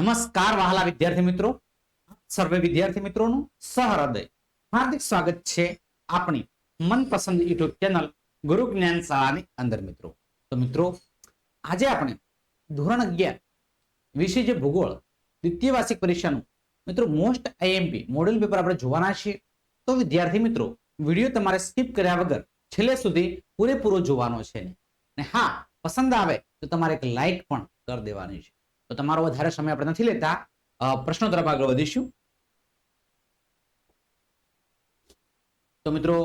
નમસ્કાર વહાલા વિદ્યાર્થી મિત્રો. સર્વે વિદ્યાર્થી મિત્રોનું સહૃદય. હાર્દિક સ્વાગત છે આપણી મનપસંદ યુટ્યુબ ચેનલ ગુરુ જ્ઞાન શાળાની અંદર મિત્રો. તો મિત્રો, આજે આપણે ધોરણ અગિયાર વિશે જે ભૂગોળ દ્વિતીય વાર્ષિક પરીક્ષાનું, મિત્રો મોસ્ટ આઈએમપી મોડેલ પેપર આપણે જોવાના છીએ. તો વિદ્યાર્થી મિત્રો, વીડિયો તમારે સ્કીપ કર્યા વગર છેલ્લે સુધી પૂરેપૂરો જોવાનો છે. ને હા, પસંદ આવે તો તમારે એક લાઈક પણ કરી દેવાની છે. તો તમારો વધારે સમય આપણે નથી લેતા. પ્રશ્નો તરફ આગળ વધીશું. તો મિત્રો,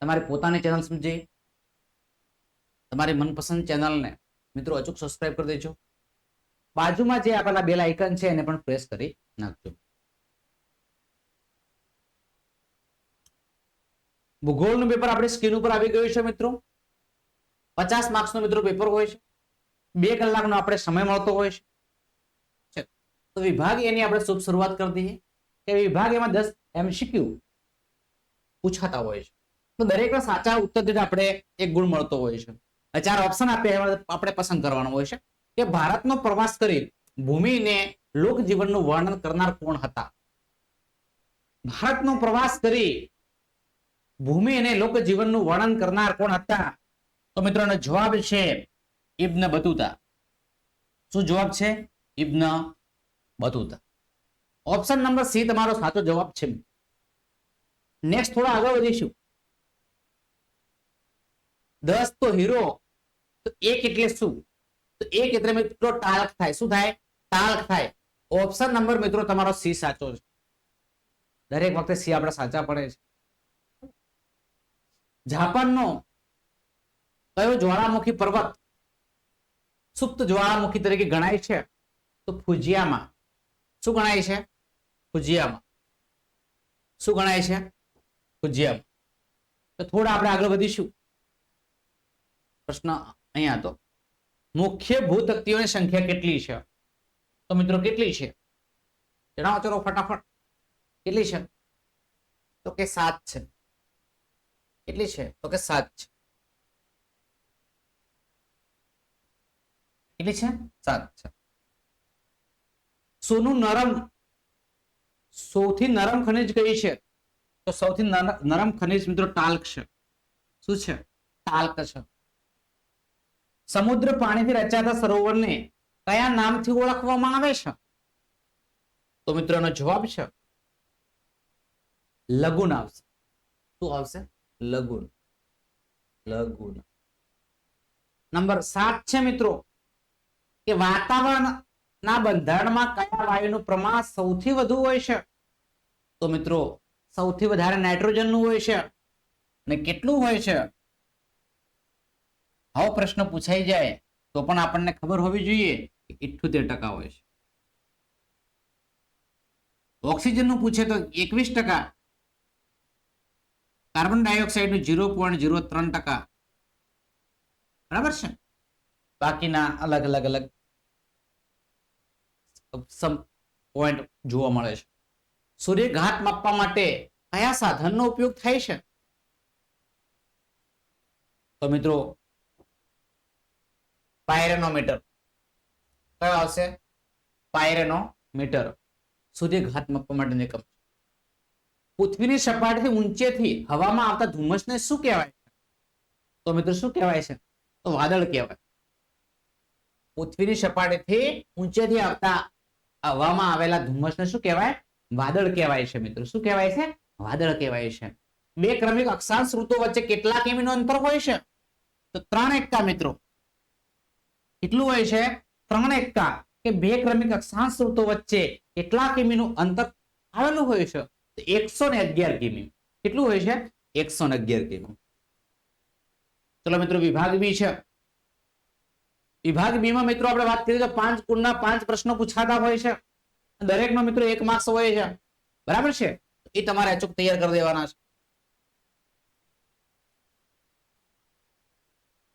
તમારી પોતાની ચેનલ સમજી. તમારી મનપસંદ ચેનલને મિત્રો અચૂક સબસ્ક્રાઇબ કરી દેજો. બાજુમાં જે આપેલા બેલ આઇકન છે એને પણ પ્રેસ કરી નાખજો. ભૂગોળનું પેપર આપણે સ્ક્રીન ઉપર આવી ગયું છે મિત્રો. પચાસ માર્ક્સનું મિત્રો પેપર હોય છે. બે કલાકનો આપણે સમય મળતો હોય છે. તો વિભાગ એની આપણે શુભ શરૂઆત કરી દઈએ કે વિભાગ એમાં દસ એમસીક્યુ પૂછાતા હોય છે. તો દરેકના સાચા ઉત્તર દીઠ આપણે એક ગુણ મળતો હોય છે. ચાર ઓપ્શન આપે આપણે પસંદ કરવાનો હોય છે કે ભારતનો પ્રવાસ કરી ભૂમિને લોકજીવનનું વર્ણન કરનાર કોણ હતા? ભારતનો પ્રવાસ કરી ભૂમિ અને લોકજીવનનું વર્ણન કરનાર કોણ હતા? તો મિત્રોનો જવાબ છે ઇબ્ન બતુતા. શું જવાબ છે? Ibn Battuta. Option number C તમારો સાચો જવાબ છે. નેક્સ્ટ થોડા આગળ વધીશું. દસ તો હીરો, તો એક એટલે શું? તો એક એટલે મિત્રો ટાળક થાય. શું થાય? ટાળક થાય. ઓપ્શન નંબર મિત્રો તમારો સી સાચો છે. દરેક વખતે સી આપણે સાચા પડે છે. જાપાનનો કયો જ્વાળામુખી પર્વત સુપ્ત જ્વાળામુખી તરીકે ગણાય છે. તો ફુજિયામાં શું ગણાય છે? ફુજિયામાં. શું ગણાય છે? ફુજિયામાં. તો થોડા આપણે આગળ વધીશું. પ્રશ્ન અહીંયા તો. મુખ્ય ભૂતક્તિઓની સંખ્યા કેટલી છે? તો મિત્રો કેટલી છે? જણાવો ચલો ફટાફટ. કેટલી છે? તો કે સાત છે. કેટલી છે? તો કે સાત છે. કેટલી છે? સાત છે. સોનું નરમ, સૌથી નરમ ખનિજ કઈ છે? તો સૌથી નરમ ખનિજ મિત્રો ટાલ્ક છે. શું છે? ટાલ્ક છે. સમુદ્ર પાણીથી રચાતા સરોવરને કયા નામથી ઓળખવામાં આવે છે? તો મિત્રોનો જવાબ છે, લગુન આવશે. શું આવશે? લગુન. લગુન. નંબર સાત છે મિત્રો. કે વાતાવરણ ના બંધારણમાં કયા વાયુનું પ્રમાણ સૌથી વધુ હોય છે? તો મિત્રો, સૌથી વધારે નાઇટ્રોજનનું હોય છે અને કેટલું હોય છે? આવો પ્રશ્ન પૂછાઈ જાય તો પણ આપણને ખબર હોવી જોઈએ કે ઇઠ્યોતેર ટકા હોય છે. ઓક્સિજનનું પૂછે તો એકવીસ ટકા. કાર્બન ડાયોક્સાઇડનું ઝીરો પોઈન્ટ ઝીરો ત્રણ ટકા. બરાબર છે? બાકીના અલગ અલગ અલગ પોઈન્ટ જોવા મળે છે. સૂર્યઘાત માપવા માટે કયા સાધનનો ઉપયોગ થાય છે? તો મિત્રો, પાયરેનોમીટર. કયો આવશે? પાયરેનોમીટર. સૂર્યઘાત માપવા માટેની એકમ. પૃથ્વીની સપાટીથી ઊંચેથી હવામાં આવતા ધુમ્મસને શું કહેવાય? તો મિત્રો, શું કહેવાય છે? તો વાદળ કહેવાય. પૃથ્વીની સપાટીથી ઊંચેથી આવતા હવામાં આવેલા ધુમ્મસને શું કહેવાય? વાદળ કહેવાય છે મિત્રો. શું કહેવાય છે? વાદળ કહેવાય છે. બે ક્રમિક અક્ષાંશ ઋતુ વચ્ચે કેટલા કિમીનું અંતર હોય છે? તો ત્રણ એકતા મિત્રો. કેટલું હોય છે? ત્રણ એકતા. કે બે ક્રમિક અક્ષાંશ ઋતુ વચ્ચે કેટલા કિમીનું અંતર આવેલું હોય છે? તો એકસો ને અગિયાર કિમી. કેટલું હોય છે? એકસો ને અગિયાર કિમી. ચલો મિત્રો, વિભાગ બી છે. વિભાગ બી માં મિત્રો આપણે વાત કરીએ તો પાંચ ગુણના પાંચ પ્રશ્નો પૂછાતા હોય છે. દરેકનો મિત્રો એક માર્ક્સ હોય છે. બરાબર છે? એ તમારે અચૂક તૈયાર કરી દેવાના છે.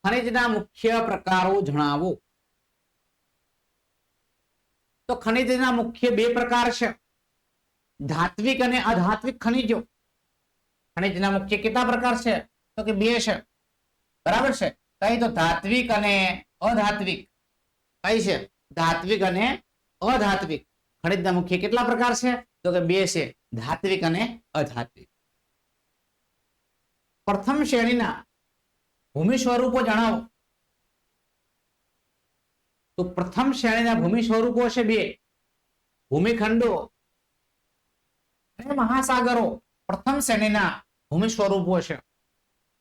ખનિજના મુખ્ય પ્રકારો જણાવો. તો ખનિજના મુખ્ય બે પ્રકાર છે. ધાત્વિક અને અધાત્વિક ખનિજો. ખનિજના મુખ્ય કેટલા પ્રકાર છે? તો કે બે છે. બરાબર છે? કઈ તો ધાત્વિક અને અધાત્વિક. કઈ છે? ધાત્વિક અને અધાત્વિક. ખનિજના મુખ્ય કેટલા પ્રકાર છે? તો કે બે છે, ધાત્વિક અને અધાત્વિક. પ્રથમ શ્રેણીના ભૂમિ સ્વરૂપો જણાવો. તો પ્રથમ શ્રેણીના ભૂમિ સ્વરૂપો છે બે. ભૂમિખંડો અને મહાસાગરો. પ્રથમ શ્રેણીના ભૂમિ સ્વરૂપો છે.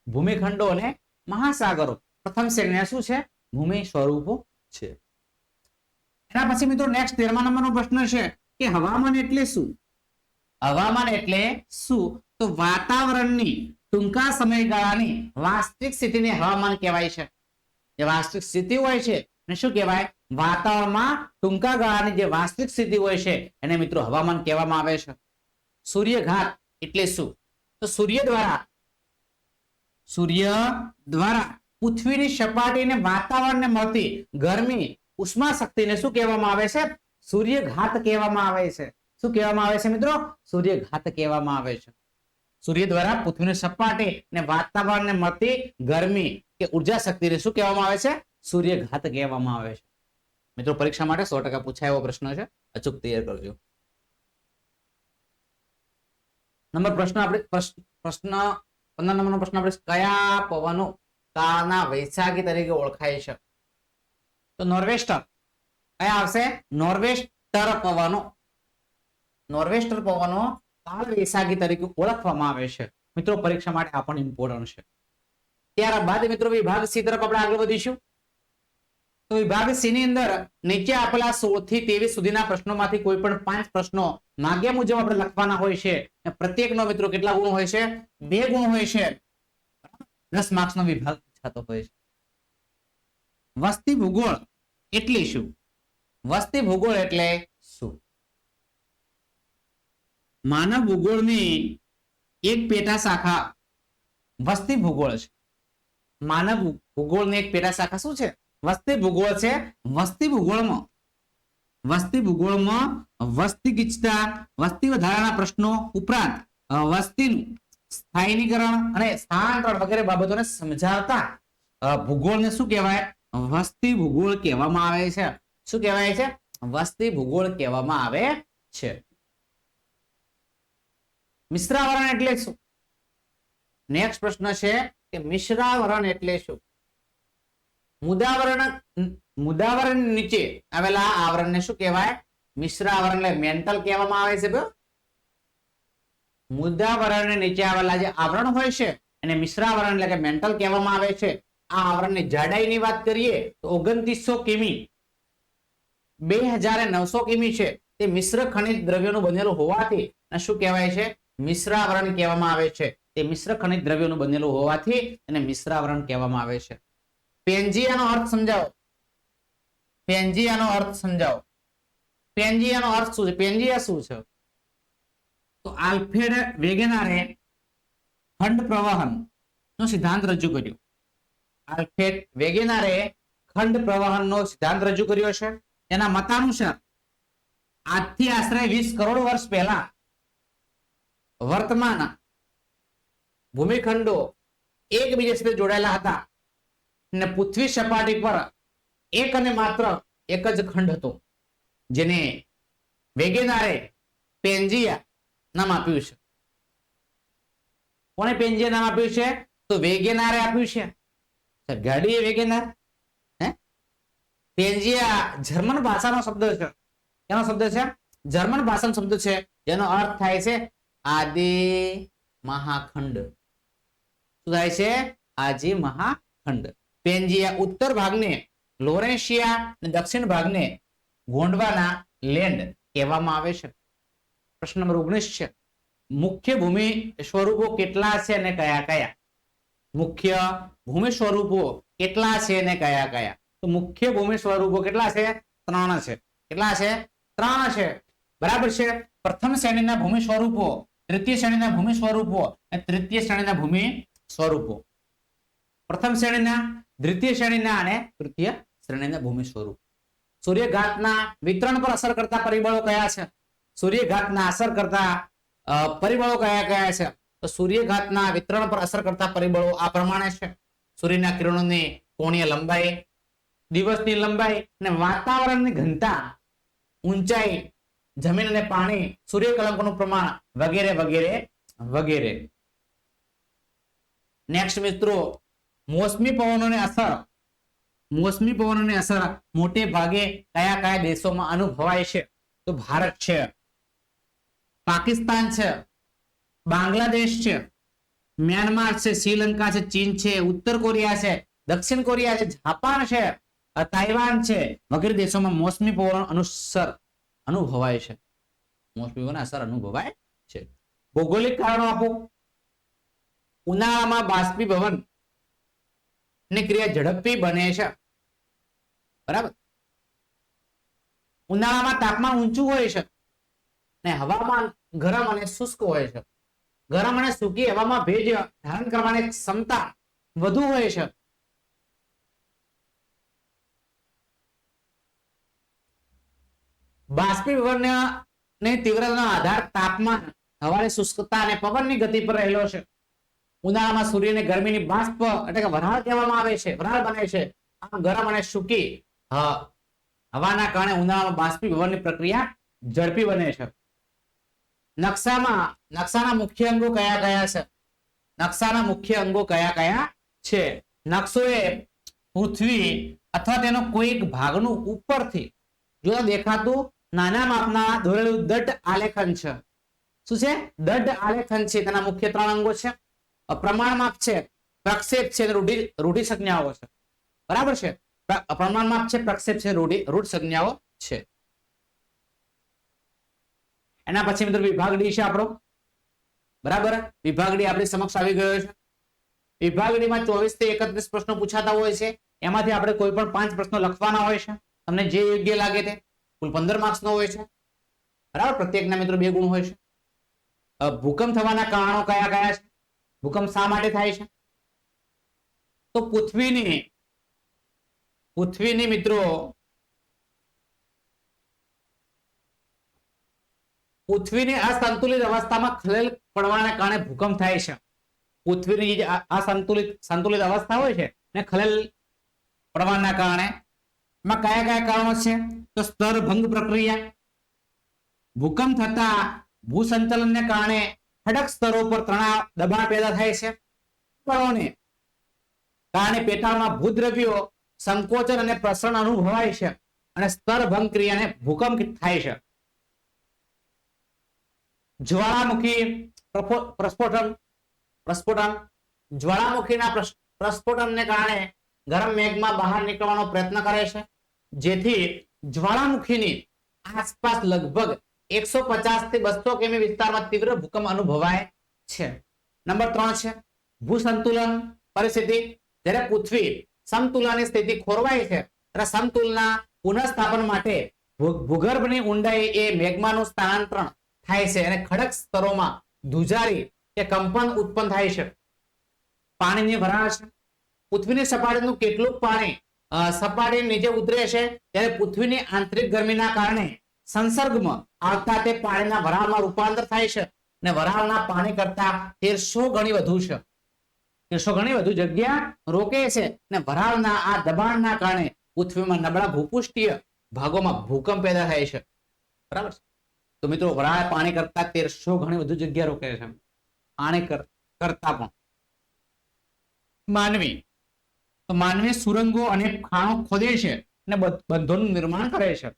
ભૂમિખંડો અને મહાસાગરો. પ્રથમ શ્રેણીના શું છે? ભૂમિ સ્વરૂપો છે. એના પછી મિત્રો નેક્સ્ટ તેરમા નંબરનો પ્રશ્ન છે કે હવામાન એટલે શું? હવામાન એટલે શું? તો વાતાવરણની ટૂંકા સમયગાળાની વાસ્તવિક સ્થિતિને હવામાન કહેવાય છે. જે વાસ્તવિક સ્થિતિ હોય છે ને શું કહેવાય? વાતાવરણમાં ટૂંકા ગાળાની જે વાસ્તવિક સ્થિતિ હોય છે એને મિત્રો હવામાન કહેવામાં આવે છે. સૂર્યઘાત એટલે શું? તો સૂર્ય દ્વારા સૂર્ય દ્વારા પૃથ્વીની સપાટીને વાતાવરણને મળતી ગરમી ઉષ્મા શક્તિને શું કહેવામાં આવે છે? સૂર્યઘાત કહેવામાં આવે છે. શું કહેવામાં આવે છે મિત્રો? સૂર્યઘાત કહેવામાં આવે છે. સૂર્ય દ્વારા પૃથ્વીની સપાટી અને વાતાવરણને મળતી ગરમી કે ઊર્જા શક્તિને શું કહેવામાં આવે છે? સૂર્યઘાત કહેવામાં આવે છે. મિત્રો, પરીક્ષા માટે સો ટકા પૂછાય એવો પ્રશ્ન છે. અચૂક તૈયાર કરજો. નંબર પ્રશ્ન આપણે પ્રશ્ન, પંદર નંબરનો પ્રશ્ન આપણે કયા પવનો કાળના વૈશાખી તરીકે ઓળખાય છે. તો નોર્વેસ્ટર કયા આવશે નોર્વેસ્ટર પવનો. નોર્વેસ્ટર પવનો કાળ વૈશાખી તરીકે ઓળખવામાં આવે છે. મિત્રો, પરીક્ષા માટે આ પણ ઇમ્પોર્ટન્ટ છે. ત્યારબાદ મિત્રો, વિભાગ સી તરફ આપણે આગળ વધીશું. તો વિભાગ સી ની અંદર નીચે આપેલા સોળથી ત્રેવીસ સુધીના પ્રશ્નોમાંથી કોઈ પણ પાંચ પ્રશ્નો માગ્યા મુજબ આપણે લખવાના હોય છે. પ્રત્યેકનો મિત્રો કેટલા ગુણ હોય છે? બે ગુણ હોય છે. દસ માર્ક્સનો વિભાગ થતો હોય છે. વસ્તી ભૂગોળ એટલે શું? વસ્તી ભૂગોળ એટલે શું? માનવ ભૂગોળની એક પેટા શાખા વસ્તી ભૂગોળ છે. માનવ ભૂગોળની એક પેટા શાખા શું છે? વસ્તી ભૂગોળ છે વસ્તી ભૂગોળમાં વસ્તી ભૂગોળમાં વસ્તી ગીચતા વસ્તી વધારાના પ્રશ્નો ઉપરાંત વસ્તીનું સ્થાયીકરણ અને સ્થાનાંતરણ વગેરે બાબતોને સમજાવતા ભૂગોળને શું કહેવાય? વસ્તી ભૂગોળ કહેવામાં આવે છે. શું કહેવાય છે? વસ્તી ભૂગોળ કહેવામાં આવે છે. મિશ્રાવરણ એટલે શું? નેક્સ્ટ પ્રશ્ન છે કે મિશ્રાવરણ એટલે શું? મુદાવરણ મુદાવરણ નીચે આવેલા આવરણને શું કહેવાય? મિશ્રાવરણ એટલે મેન્ટલ કહેવામાં આવે છે ભાઈ મુદાવરણ નીચે આવેલા જે આવરણ હોય છે, એને મિશ્રાવરણ એટલે કે મેન્ટલ કહેવામાં આવે છે. આ આવરણની જાડાઈની વાત કરીએ તો ઓગણત્રીસો કિમી. બે હજાર નવસો કિમી છે. તે મિશ્ર ખનિજ દ્રવ્યોનું બનેલું હોવાથી શું કહેવાય છે? મિશ્રાવરણ કહેવામાં આવે છે. તે મિશ્ર ખનિજ દ્રવ્યોનું બનેલું હોવાથી એને મિશ્રાવરણ કહેવામાં આવે છે. પેન્જીયાનો અર્થ સમજાવો. પેન્જીયાનો અર્થ સમજાવો. પેન્જીયાનો અર્થ શું છે? પેન્જીયા શું છે? તો આલ્ફ્રેડ વેગેનારે ખંડ પ્રવાહન નો સિદ્ધાંત રજૂ કર્યો. આલ્ફ્રેડ વેગેનારે ખંડ પ્રવાહનનો સિદ્ધાંત રજૂ કર્યો છે. એના મતાનુસાર આજથી આશરે વીસ કરોડ વર્ષ પહેલા વર્તમાન ભૂમિખંડો એકબીજા સાથે જોડાયેલા હતા. અને પૃથ્વી સપાટી પર એક અને માત્ર એક જ ખંડ હતો. જેને વેગેનારે પેન્જિયા નામ આપ્યું છે. કોને પેન્જિયા નામ આપ્યું છે? તો વેગેનારે આપ્યું છે. ગાડી વેગેનાર? હે? જર્મન ભાષાનો શબ્દ છે. કેનો શબ્દ છે? જર્મન ભાષાનો શબ્દ છે. જેનો અર્થ થાય છે આદિ મહાખંડ. શું થાય છે? આજે મહાખંડ. પેન્જિયા ઉત્તર ભાગને લોરેન્શિયા અને દક્ષિણ ભાગને ગોંડવાના લેન્ડ કહેવામાં આવે છે. પ્રશ્ન નંબર ઓગણીસ છે. મુખ્ય ભૂમિ સ્વરૂપો કેટલા છે અને કયા કયા? મુખ્ય ભૂમિ સ્વરૂપો કેટલા છે અને કયા કયા? તો મુખ્ય ભૂમિ સ્વરૂપો કેટલા છે? ત્રણ છે. કેટલા છે? ત્રણ છે. બરાબર છે? પ્રથમ શ્રેણીના ભૂમિ સ્વરૂપો, તૃતીય શ્રેણીના ભૂમિ સ્વરૂપો અને તૃતીય શ્રેણીના ભૂમિ સ્વરૂપો. પ્રથમ શ્રેણીના, દ્વિતીય શ્રેણીના અને તૃતીય શ્રેણીના ભૂમિ સ્વરૂપ. સૂર્યઘાતના વિતરણ પર અસર કરતા પરિબળો કયા છે? સૂર્યઘાતના અસર કરતા પરિબળો કયા કયા છે? તો સૂર્યઘાતના વિતરણ પર અસર કરતા પરિબળો આ પ્રમાણે છે. સૂર્યના કિરણોની કોણીય લંબાઈ, દિવસની લંબાઈ અને વાતાવરણની ઘનતા, ઊંચાઈ, જમીન અને પાણી સૂર્યકલંકોનું પ્રમાણ વગેરે વગેરે વગેરે. નેક્સ્ટ મિત્રો, મોસમી પવનોની અસર. મોસમી પવનોની અસર મોટે ભાગે કયા કયા દેશોમાં અનુભવાય છે? તો ભારત છે. પાકિસ્તાન છે, બાંગ્લાદેશ છે, મ્યાનમાર છે, શ્રીલંકા છે, ચીન છે, ઉત્તર કોરિયા છે, દક્ષિણ કોરિયા છે, જાપાન છે તાઇવાન છે. વગેરે દેશોમાં મોસમી પવન અનુસર અનુભવાય છે. મોસમી પવન અસર અનુભવાય છે. ભૌગોલિક કારણો આપો. ઉનાળામાં બાષ્પીભવનની ક્રિયા ઝડપી બને છે. બરાબર? ઉનાળામાં તાપમાન ઊંચું હોય છે. ને હવામાન ગરમ અને શુષ્ક હોય છે. ગરમ અને સૂકી હવામાં ભેજ ધારણ કરવાની ક્ષમતા વધુ હોય છે. બાષ્પીભવન તીવ્રતાનો આધાર તાપમાન હવાની શુષ્કતા અને પવનની ગતિ પર રહેલો છે. ઉનાળામાં સૂર્યને ગરમીની બાષ્પ એટલે કે વરાળ કહેવામાં આવે છે, વરાળ બને છે. આમ ગરમ અને સૂકી હવાના કારણે ઉનાળામાં બાષ્પીભવનની પ્રક્રિયા ઝડપી બને છે. નકશામાં, નકશાના મુખ્ય અંગો કયા કયા છે? નકશાના મુખ્ય અંગો કયા કયા છે? નકશો એ પૃથ્વી અથવા તેનો કોઈક ભાગનું ઉપરથી, જો દેખાતું નાના માપના દોરેલું દઢ આલેખન છે. શું છે? દઢ આલેખન છે, તેના મુખ્ય ત્રણ અંગો છે. પ્રમાણ માપ છે, પ્રક્ષેપ છે રૂઢિ રૂઢિ સંજ્ઞાઓ છે. બરાબર છે? પ્ર- પ્રમાણ માપ છે, પ્રક્ષેપ છે, રૂઢિ, રૂઢ સંજ્ઞાઓ છે. એના પછી મિત્રો વિભાગ ડી છે આપણો. બરાબર? વિભાગ ડી આપણી સમક્ષ આવી ગયો છે. વિભાગ ડી માં ચોવીસથી એકત્રીસ પ્રશ્નો પૂછાતા હોય છે. એમાંથી આપણે કોઈ પણ પાંચ પ્રશ્નો લખવાના હોય છે. તમને જે યોગ્ય લાગે તે કુલ પંદર માર્ક્સ નો હોય છે. બરાબર? પ્રત્યેકના મિત્રો બે ગુણ હોય છે. ભૂકંપ થવાના કારણો કયા કયા છે? ભૂકંપ શા માટે થાય છે? તો પૃથ્વીની પૃથ્વીની મિત્રો પૃથ્વીની અસંતુલિત અવસ્થામાં ખલેલ પડવાના કારણે ભૂકંપ થાય છે. પૃથ્વીની જે અસંતુલિત, સંતુલિત અવસ્થા હોય છે ને ખલેલ પડવાના કારણે, એમાં કયા કયા કારણો છે? તો સ્તર ભંગ પ્રક્રિયા. ભૂકંપ થતા ભૂસંચલનને કારણે ખડક સ્તરો પર તણાવ, દબાણ પેદા થાય છે. કણોને કારણે પેટાળમાં ભૂદ્રવ્યો સંકોચન અને પ્રસરણ અનુભવાય છે અને સ્તર ભંગ ક્રિયાને ભૂકંપ થાય છે. જ્વાળામુખી પ્રસ્ફોટન પ્રસ્ફોટન. જ્વાળામુખીના પ્રસ્ફોટનને કારણે ગરમ મેઘમાં બહાર નીકળવાનો પ્રયત્ન કરે છે. જેથી જ્વાળામુખીની આસપાસ લગભગ એકસો પચાસથી બસો કિમી વિસ્તારમાં તીવ્ર ભૂકંપ અનુભવાય છે. નંબર ત્રણ છે, ભૂસંતુલન પરિસ્થિતિ. જ્યારે પૃથ્વી સમતુલાની સ્થિતિ ખોરવાય છે, ત્યારે સમતુલના પુનઃસ્થાપન માટે ભૂગર્ભની ઊંડાઈ એ મેઘમાનું સ્થાનાંતરણ થાય છે અને ખડક સ્તરોમાં ધુજારી કે કંપન ઉત્પન્ન થાય છે. પાણીની વરાળ છે. પૃથ્વીની સપાટીનું કેટલું પાણી સપાટી નીચે ઉતરે છે ત્યારે પૃથ્વીની આંતરિક ગરમીના કારણે સંસર્ગમાં આવતા તે પાણીના વરાળમાં રૂપાંતર થાય છે અને વરાળના પાણી કરતા તેરસો ગણી વધુ છે. તેરસો ગણી વધુ જગ્યા રોકે છે અને વરાળના આ દબાણના કારણે પૃથ્વીમાં નબળા ભૂપુષ્ટીય ભાગોમાં ભૂકંપ પેદા થાય છે. બરાબર? તો મિત્રો, વરાળ પાણી કરતા તેરસો ગણી વધુ જગ્યા રોકે છે. પાણી કરતા પણ. માનવી. તો માનવી સુરંગો અને ખાણો ખોદે છે અને બધ- બંધોનું નિર્માણ કરે છે.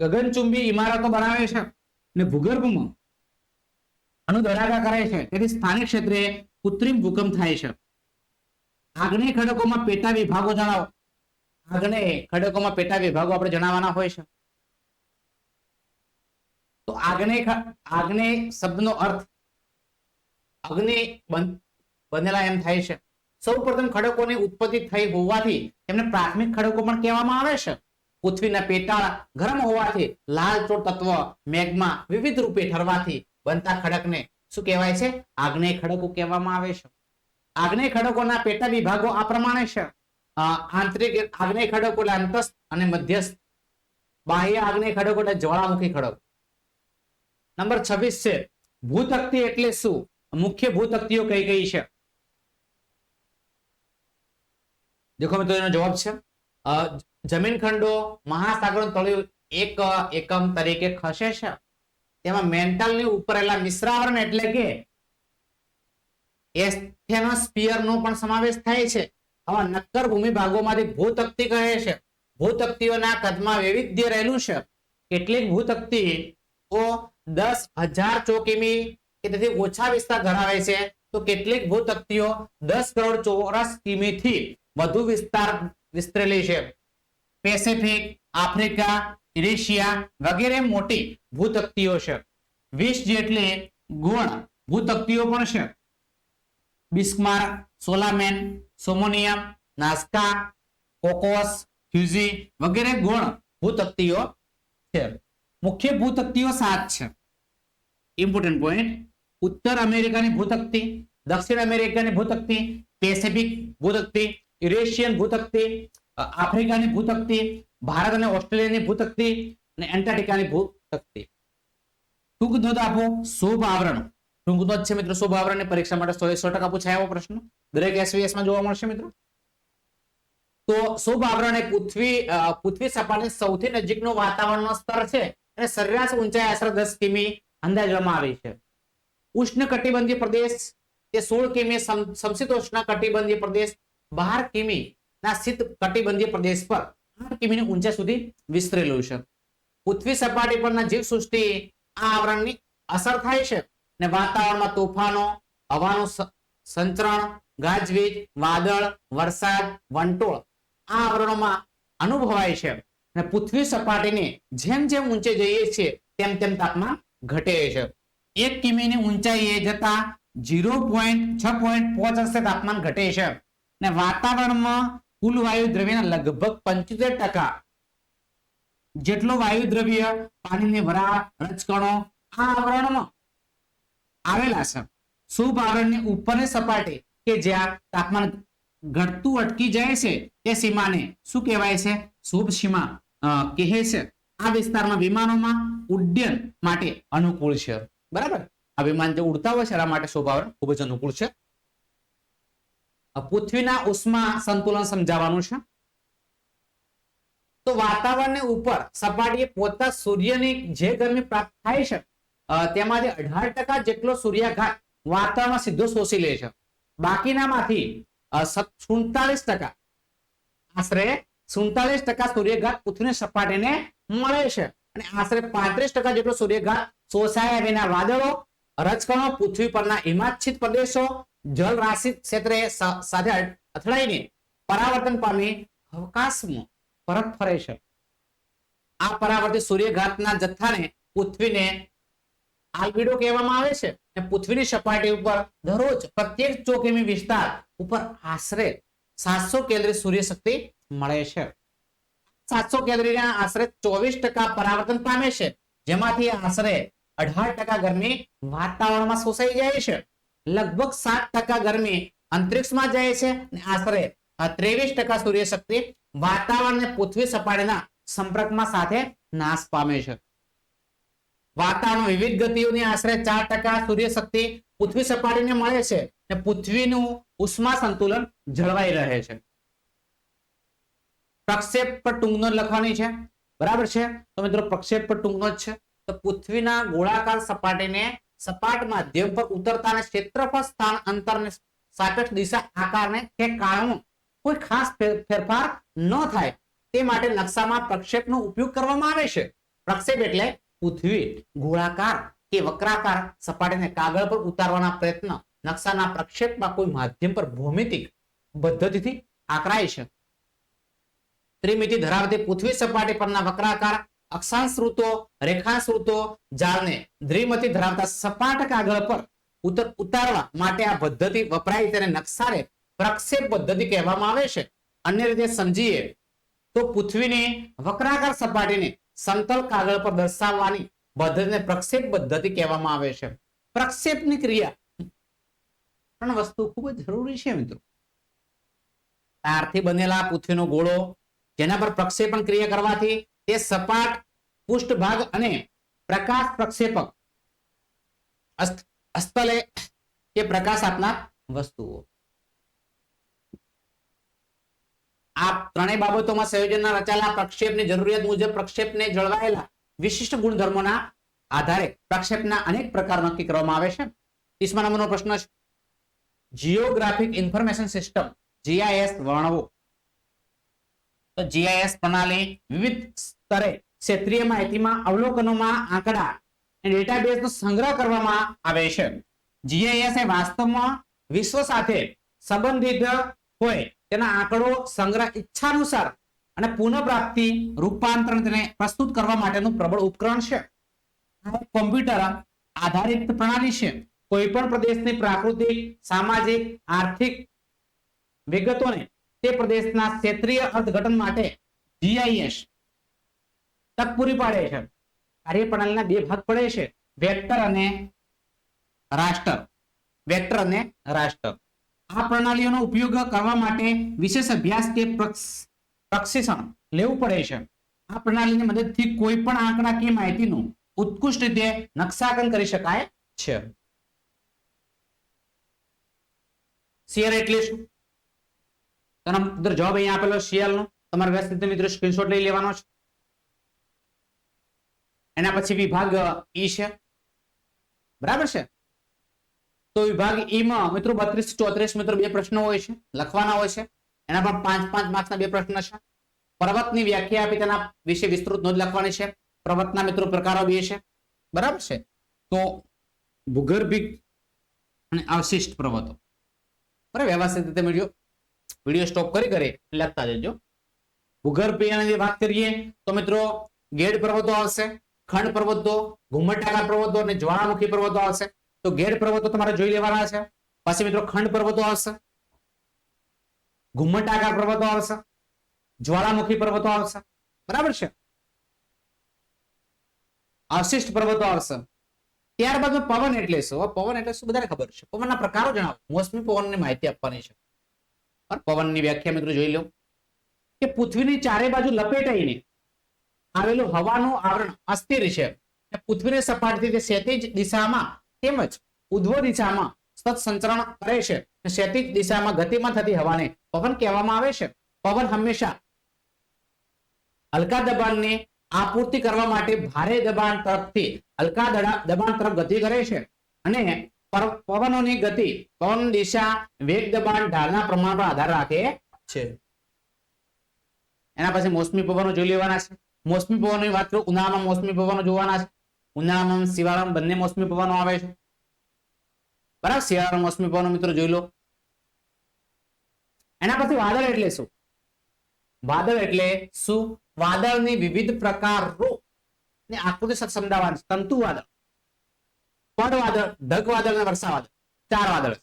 ગગનચુંબી ઇમારતો બનાવે છે અને ભૂગર્ભમાં અનુદરાગા કરે છે. તેથી સ્થાનિક ક્ષેત્રે કૃત્રિમ ભૂકંપ થાય છે. આગ્નેય ખડકોમાં પેટા વિભાગો જણાવો. આગ્નેય ખડકોમાં પેટા વિભાગો આપણે જણાવવાના હોય છે. તો આગ્નેય ખ- આગ્નેય શબ્દનો અર્થ અગ્નિ બન- બનેલા એમ થાય છે. સૌ પ્રથમ ખડકોની ઉત્પત્તિ થઈ હોવાથી તેમને પ્રાથમિક ખડકો પણ કહેવામાં આવે છે. પૃથ્વીના પેટાળા ગરમ હોવાથી લાલ ચોળ તત્વ મેઘમાં વિવિધ રૂપે ઠરવાથી બનતા ખડકને શું કહેવાય છે? આગ્નેય ખડકો કહેવામાં આવે છે. આગ્નેય ખડકોના પેટા વિભાગો આ પ્રમાણે છે. આંતરિક આગ્નેય ખડકો એટલે અંતસ્થ અને મધ્યસ્થ. બાહ્ય આગ્નેય ખડકો એટલે જ્વાળામુખી ખડકો. નંબર છવ્વીસ છે. ભૂતક્તિ એટલે શું? મુખ્ય ભૂતક્તિઓ કઈ કઈ છે? દેખો મિત્રો, એનો જવાબ છે જમીન ખંડો મહાસાગરો તળિયું એક એકમ તરીકે ખસે છે. તેમાં મેન્ટલની ઉપરેલા મિશ્રાવરણ એટલે કે એસ્થેનોસ્ફિયર નો પણ સમાવેશ થાય છે. આવા નક્કર ભૂમિ ભાગોમાંથી ભૂતક્તિ કહે છે. ભૂતક્તિઓના કદમાં વૈવિધ્ય રહેલું છે. કેટલીક ભૂતક્તિઓ દસ હજાર ચોકીમી કે તેથી ઓછા વિસ્તાર ધરાવે છે, તો કેટલીક ભૂતકતીઓ દસ કરોડ ચોરસ કિમીથી વધુ વિસ્તાર વિસ્તરેલી છે. પેસિફિક, આફ્રિકા, એશિયા વગેરે મોટી ભૂતકતીઓ છે. વીસ જેટલી ગુણ ભૂતકતીઓ પણ છે. બિસ્માર, સોલામેન, સોમોનિયમ, નાસ્કા, કોકોસ, ફ્યુઝી વગેરે ગુણ ભૂતકતીઓ છે. મુખ્ય ભૂતકતીઓ સાત છે. ઇમ્પોર્ટન્ટ પોઈન્ટ ઉત્તર અમેરિકાની ભૂતકતી દક્ષિણ અમેરિકાની ભૂતકતી પેસિફિક ભૂતકતી યુરેશિયન ભૂતકતી આફ્રિકાની ભૂતકતી ભારત અને ઓસ્ટ્રેલિયાની ભૂતકતી અને એન્ટાર્ટિકાની ભૂતકતી ટૂંક નોંધ આપો, શુભ આવરણ. ટૂંક નોંધ છે મિત્રો, શુભ આવરણ પરીક્ષા માટે સો સો ટકા પૂછાય એવો પ્રશ્ન. દરેક એસવીએસમાં જોવા મળશે મિત્રો. તો શુભ આવરણ એ પૃથ્વી પૃથ્વી સપાટી સૌથી નજીકનું વાતાવરણનો સ્તર છે અને સરેરાશ ઊંચાઈ આશરે દસ કિમી અંદાજવામાં આવી છે. ઉષ્ણ કટિબંધીય પ્રદેશ તે સોળ કિમી સમશીતોષ્ણ કટિબંધીય પ્રદેશ, બાર કિમી ના શીત કટિબંધીય પ્રદેશ પર આઠ કિમીની ઊંચાઈ સુધી વિસ્તરેલું છે. પૃથ્વી સપાટી પરના જીવસૃષ્ટિ આ આવરણની અસર થાય છે ને વાતાવરણમાં તોફાનો, હવાનું સંચરણ, ગાજવીજ, વાદળ, વરસાદ, વંટોળ આ આવરણોમાં અનુભવાય છે. અને પૃથ્વી સપાટીને જેમ જેમ ઊંચે જઈએ છીએ, તેમ તેમ તાપમાન ઘટે છે. એક કિમીની ઊંચાઈએ જતા ઝીરો પોઈન્ટ છ પોઈન્ટ પાંચ અંશે તાપમાન ઘટે છે. ને વાતાવરણમાં કુલ વાયુ દ્રવ્યના લગભગ પંચોતેર ટકા. જેટલો વાયુ દ્રવ્ય પાણીની વરા રજકણો આ આવરણમાં આવેલા છે. શુભ આવરણની ઉપરની સપાટી કે જ્યાં તાપમાન ઘટતું અટકી જાય છે તે સીમાને શું કહેવાય છે? શુભ સીમા કહે છે. આ વિસ્તારમાં વિમાનોમાં ઉડ્ડયન માટે અનુકૂળ છે. બરાબર? આ વિમાન જે ઉડતા હોય છે, એના માટે શુભ ખૂબ જ અનુકૂળ છે. પૃથ્વીના ઉષ્મા સંતુલન સમજાવવાનું છે. તો વાતાવરણની ઉપર સપાટીએ પોતા સૂર્યની જે ગરમી પ્રાપ્ત થાય છે તેમાંથી અઢાર ટકા જેટલો સૂર્યાઘાત વાતાવરણમાં સીધો શોષી લે છે. બાકીનામાંથી સુડતાલીસ ટકા આશરે સુડતાલીસ ટકા સૂર્યઘાત પૃથ્વીની સપાટીને મળે છે. અને આશરે પાંત્રીસ ટકા જેટલો સૂર્યઘાત શોષાયા વિના વાદળો રજકણો પૃથ્વી પરના હિમાચ્છિત પ્રદેશો, જળ રાશિ ક્ષેત્રે સાથે અથડાઈને પરાવર્તન પામી અવકાશમાં પરત ફરે છે. આ પરાવર્તિત સૂર્યઘાતના જથ્થાને પૃથ્વીને આલ્બિડો કહેવામાં આવે છે અને પૃથ્વીની સપાટી ઉપર દરરોજ પ્રત્યેક ચોકીમી વિસ્તાર ઉપર આશરે સાતસો કેલરી સૂર્ય શક્તિ મળે છે. સાતસો કેલરીના આશરે ચોવીસ ટકા પરાવર્તન પામે છે. જેમાંથી આશરે અઢાર ટકા ગરમી વાતાવરણમાં શોષાઈ જાય છે. લગભગ સાત ટકા ગરમી અંતરિક્ષમાં જાય છે આશરે ત્રેવીસ ટકા સૂર્યશક્તિ વાતાવરણ અને પૃથ્વી સપાટીના સંપર્કમાં સાથે નાશ પામે છે. વાતાવરણ વિવિધ ગતિઓની આશરે ચાર ટકા સૂર્ય શક્તિ પૃથ્વી સપાટીને મળે છે અને પૃથ્વીનું ઉષ્મા સંતુલન જળવાઈ રહે છે. પ્રક્ષેપ પર ટૂંકનો લખવાની છે. બરાબર છે? તો મિત્રો પ્રક્ષેપ પર ટૂંકનો જ છે. તો પૃથ્વીના ગોળાકાર સપાટીને સપાટ માધ્યમ પર ઉતરતા અને ક્ષેત્રફળ સ્થાન અંતરને સાપેક્ષ દિશા આકારને કે કાળમાં કોઈ ખાસ ફેર- ફેરફાર ન થાય તે માટે નકશામાં પ્રક્ષેપનો ઉપયોગ કરવામાં આવે છે. પ્રક્ષેપ એટલે પૃથ્વી, ગોળાકાર કે વક્રાકાર સપાટીને કાગળ પર ઉતારવાના પ્રયત્ન. નકશાના પ્રક્ષેપમાં કોઈ માધ્યમ પર ભૌમિતિક પદ્ધતિથી આકરાય છે. ત્રિમિતિ ધરાવતી પૃથ્વી સપાટી પરના વક્રાકાર અક્ષાંશૃતો રેખાંશૃતો જાળને દ્વિમતિ ધરાવતા સપાટ કાગળ પર ઉતારવા માટે આ પદ્ધતિ વપરાય તેને નકશાને પ્રક્ષેપ પદ્ધતિ કહેવામાં આવે છે. અન્ય રીતે સમજીએ તો પૃથ્વીની વક્રાકાર સપાટીને સમતલ કાગળ પર દર્શાવવાની પદ્ધતિને પ્રક્ષેપ પદ્ધતિ કહેવામાં આવે છે. પ્રક્ષેપની ક્રિયા પણ વસ્તુ ખૂબ જ જરૂરી છે મિત્રો. તારથી બનેલા પૃથ્વીનો ગોળો જેના પર પ્રક્ષેપણ ક્રિયા કરવાથી તે સપાટ, પૃષ્ઠભાગ અને પ્રકાશ પ્રક્ષેપક અસ્તલે કે પ્રકાશ આપનાર વસ્તુઓ. આ ત્રણેય બાબતોમાં સંયોજનના રચાયેલા પ્રક્ષેપની જરૂરિયાત મુજબ પ્રક્ષેપને જળવાયેલા વિશિષ્ટ ગુણધર્મોના આધારે પ્રક્ષેપના અનેક પ્રકાર નક્કી કરવામાં આવે છે. ત્રીસમા નંબરનો પ્રશ્ન છે. જીઓગ્રાફિક ઇન્ફોર્મેશન સિસ્ટમ જીઆઈએસ વર્ણવો. તો જીઆઈએસ પ્રણાલી વિવિધ સ્તરે ક્ષેત્રીય માહિતીમાં અવલોકનોમાં આંકડા ડેટાબેઝનો સંગ્રહ કરવામાં આવે છે. જીઆઈએસ એ વાસ્તવમાં વિશ્વ સાથે સંબંધિત હોય તેના આંકડો સંગ્રહ ઈચ્છા અનુસાર અને પુનઃપ્રાપ્તિ રૂપાંતરણ તેને પ્રસ્તુત કરવા માટેનું પ્રબળ ઉપકરણ છે. કોમ્પ્યુટર આધારિત પ્રણાલી છે. કોઈ પણ પ્રદેશની પ્રાકૃતિક, સામાજિક, આર્થિક વિગતોને તે પ્રદેશના ક્ષેત્રીય અર્થઘટન માટે જીઆઈએસ તક પૂરી પાડે છે. કાર્યપ્રણાલીના બે ભાગ પડે છે. વેક્ટર અને રાષ્ટ્ર. વેક્ટર અને રાષ્ટ્ર. આ પ્રણાલીઓનો ઉપયોગ કરવા માટે વિશેષ અભ્યાસ કે પ્રશિક્ષણ લેવું પડે છે. આ પ્રણાલીની મદદથી કોઈ પણ આંકડાકીય માહિતીનું ઉત્કૃષ્ટ રીતે નકશાકન કરી શકાય છે. શિયર એટલે શું? અંદર જવાબ અહીંયા આપેલો શિયાળનો. તમારે વ્યવસ્થિત મિત્રો સ્ક્રીનશોટ લઈ લેવાનો છે. એના પછી વિભાગ ઈ છે. બરાબર છે? તો વિભાગ ઈ માં મિત્રો બત્રીસ, ચોત્રીસ મિત્રો બે પ્રશ્નો હોય છે, લખવાના હોય છે. એના પણ પાંચ પાંચ માર્ક્સના બે પ્રશ્ન છે. પર્વતની વ્યાખ્યા આપી તેના વિશે વિસ્તૃત નોંધ લખવાની છે. પર્વતના મિત્રો પ્રકારો બે છે. બરાબર છે? તો ભૂગર્ભિક અને અવશિષ્ટ પર્વતો. બરાબર, વ્યવસ્થિત રીતે વીડિયો વીડિયો સ્ટોપ કરી કરી લખતા જજો. ભૂગર્ભિયાની વાત કરીએ તો મિત્રો ગેડ પર્વતો આવશે, ખંડ પર્વતો ઘુમ્મટાકાર પર્વતો અને જ્વાળામુખી પર્વતો આવશે. તો ગેડ પર્વતો તમારે જોઈ લેવાના છે. પછી મિત્રો ખંડ પર્વતો આવશે ઘુમ્મટાકાર પર્વતો આવશે, જ્વાળામુખી પર્વતો આવશે. બરાબર છે? અવશિષ્ટ પર્વતો આવશે. ત્યારબાદ પવન એટલે શું? પવન એટલે શું? બધાને ખબર છે. પવનના પ્રકારો જણાવો. મોસમી પવનની માહિતી આપવાની છે? પવનની વ્યાખ્યા મિત્રો જોઈ લો. કે પૃથ્વીની ચારે બાજુ લપેટાઈને આવેલું હવાનું આવરણ અસ્થિર છે. પૃથ્વીને સપાટીથી તે દિશામાં તેમજ ઉદ્વ દિશામાં સતત સંચરણ કરે છે. અને દિશામાં ગતિમાં થતી હવાને પવન કહેવામાં આવે છે. પવન હંમેશા હલકા દબાણની આપૂર્તિ કરવા માટે ભારે દબાણ તરફથી હલકા દબાણ તરફ ગતિ કરે છે. અને પવનોની ગતિ પવન દિશા વેગ દબાણ ઢાળના પ્રમાણ પર આધાર રાખે છે. એના પછી મોસમી પવનો જોઈ લેવાના છે. મોસમી પવનોની વાત કરું, ઉનાળામાં મોસમી પવનો જોવાના છે. ઉનાળામાં શિયાળામાં બંને મોસમી પવનો આવે છે. બરાબર? શિયાળામાં મોસમી પવનો મિત્રો જોઈ લો. એના પછી વાદળ એટલે શું? વાદળ એટલે શું? વાદળની વિવિધ પ્રકારો. ને આકૃતિ સાથે સમજાવવાની તંતુ વાદળ. પડ વાદળ, ઢગ વાદળ અને વર્ષા વાદળ. ચાર વાદળ.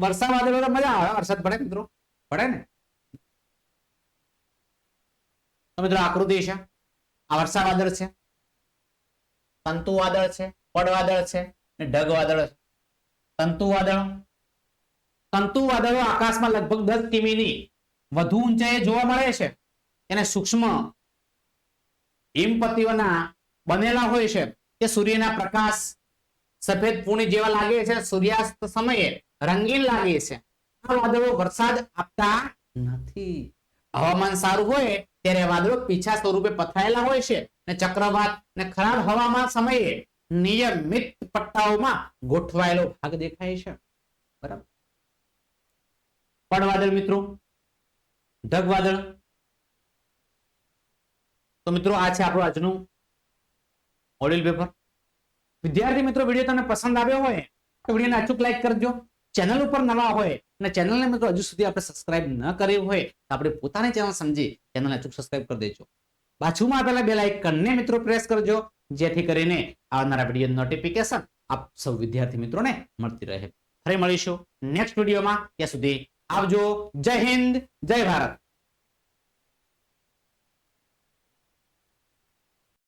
વર્ષા વાદળ મજા આવે, વરસાદ પડે મિત્રો. પડે ને? તો મિત્રો આકૃતિ છે. આ વર્ષા વાદળ છે. તંતુ વાદળ છે, પડ વાદળ છે અને ઢગ વાદળ છે. તંતુ વાદળ. તંતુ વાદળો આકાશમાં લગભગ દસ કિમીની વધુ ઊંચાઈએ જોવા મળે છે. એને સૂક્ષ્મ હિમપતિઓના બનેલા હોય છે. તે સૂર્યના પ્રકાશ સફેદ પૂણી જેવા લાગે છે, સૂર્યાસ્ત સમયે રંગીન લાગે છે. આ વાદળો વરસાદ આપતા નથી. હવામાન સારું હોય ત્યારે વાદળો પીછા સ્વરૂપે પથરાયેલા હોય છે અને ચક્રવાત ને ખરાબ હવામાન સમયે નિયમિત પટ્ટાઓમાં ગોઠવાયેલો ભાગ દેખાય છે. બરાબર? પણ વાદળ મિત્રો, ઢગ વાદળ. તો મિત્રો, આ છે આપણું આજનું મોડેલ પેપર વિદ્યાર્થી મિત્રો વીડિયો તમને પસંદ આવ્યો હોય તો વિડીયોને અચૂક લાઈક કરજો. ચેનલ ઉપર નવા હોય અને ચેનલને મિત્રો હજુ સુધી આપણે સબસ્ક્રાઇબ ન કરી હોય તો આપણે પોતાની ચેનલ સમજી ચેનલને અચૂક સબસ્ક્રાઇબ કરી દેજો. બાજુમાં આપેલા બે લાઇકનને મિત્રો પ્રેસ કરજો, જેથી કરીને આવનારા વીડિયો નોટિફિકેશન આપ સૌ વિદ્યાર્થી મિત્રોને મળતી રહે. ફરી મળીશું નેક્સ્ટ વિડીયોમાં ત્યાં સુધી આવજો. જય હિન્દ, જય ભારત.